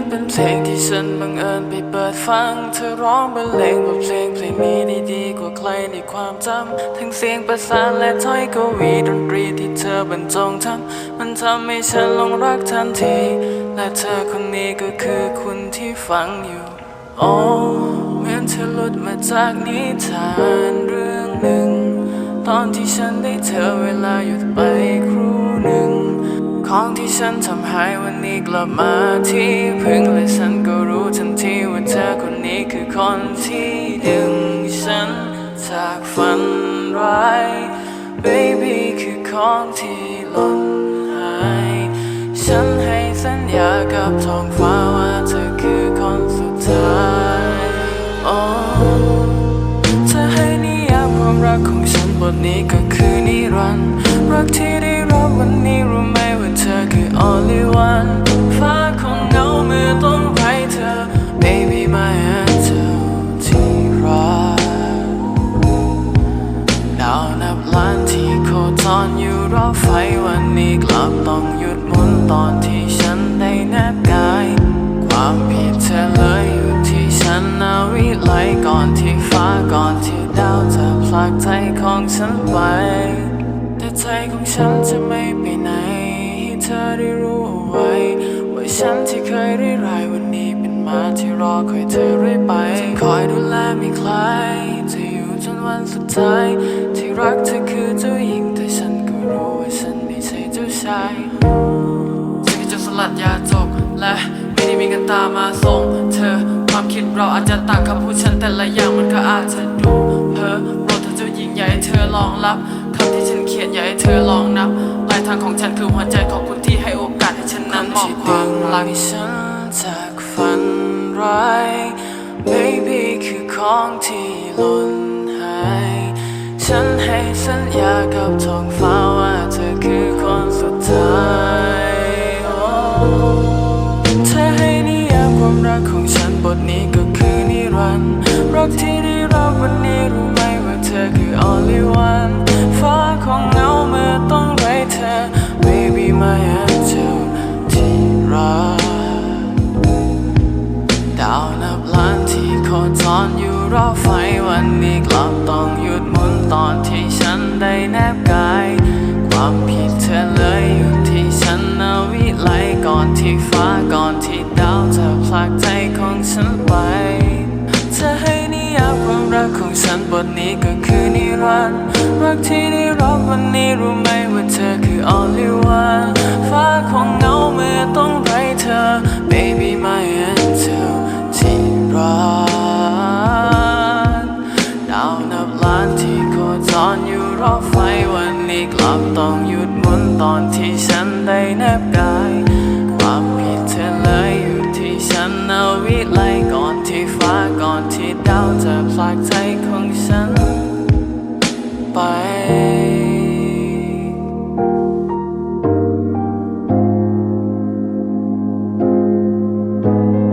อนเป็นเพลงที่ฉันบังเอิญไปเปิดฟัง เธอร้องบรรเลงบทเพลงเพลงนี้ได้ดีกว่าใครในความจำ ทั้งเสียงประสานและถ้อยกวีดนตรีที่เธอบรรจงทำ มันทำให้ฉันหลงรักทันที และเธอคนนี้ก็คือคุณที่ฟังอยู่ โอ้เหมือนเธอหลุดมาจากนิทานเรื่องหนึ่ง ตอนที่ฉันได้เธอเวลาหยุดไปครู ของที่ฉันทำหายวันนี้กลับมาที่พึ่งและฉันก็รู้ทันทีว่าเธอคนนี้คือคนที่ดึงฉันจากฝันร้าย baby คือของที่หล่น baby my angel ที่รักดาวนับล้านที่โคจรอยู่รอบไฟวันนี้กลับต้องหยุดหมุนตอนที่ฉันได้แนบกาย ความผิดเธอเลยอยู่ที่ฉันนาวิไลก่อนที่ฟ้าก่อนที่ดาวจะผลักใจของฉันไป แต่ใจของฉันจะไม่ไปไหนให้เธอได้รู้เอาไว้ว่าฉันที่เคยได้รายวัน ที่รอคอยเธอเรื่อยไปจะคอยดูแลไม่คลายจะอยู่จนวันสุดท้าย ที่รักเธอคือเจ้าหญิงแต่ฉันก็รู้ว่าฉันไม่ใช่เจ้าชายฉันก็จะสลัดยาจกและไม่ได้มีกันตามมาส่งเธอความคิดเราอาจจะต่างคำพูดฉันแต่ละอย่างมันก็อาจจะดูเพ้อโปรดเธอเจ้าหญิงอย่าให้เธอลองรับคำที่ฉันเขียนอย่าให้เธอลองนับปลายทางของฉันคือหัวใจของคุณที่ให้โอกาสให้ฉันนั้นมอบความรักให้ฉันจาก ไร้าย baby คือของที่หล่นหาย ฉันให้สัญญากับท้องฟ้าว่าเธอคือคนสุดท้ายเธอให้นิยามความรักของฉันบทนี้ก็คือนิรันดร์รักที่ วันนี้กลับต้องหยุดหมุนตอนที่ฉันได้แนบกาย ความผิดเธอเลยอยู่ที่ฉันนาวิไลก่อนที่ฟ้าก่อนที่ดาวจะผลักใจของฉันไป เธอให้นิยามความรักของฉันบทนี้ก็คือนิรันดร์รักที่ได้รับวันนี้รู้ไหมว่าเธอคือ only ต้องหยุดหมุนตอนที่ฉันได้แนบกาย ความผิดเธอเลยอยู่ที่ฉันเอาวิไลก่อนที่ฟ้าก่อนที่ดาวจะผลักใจของฉันไป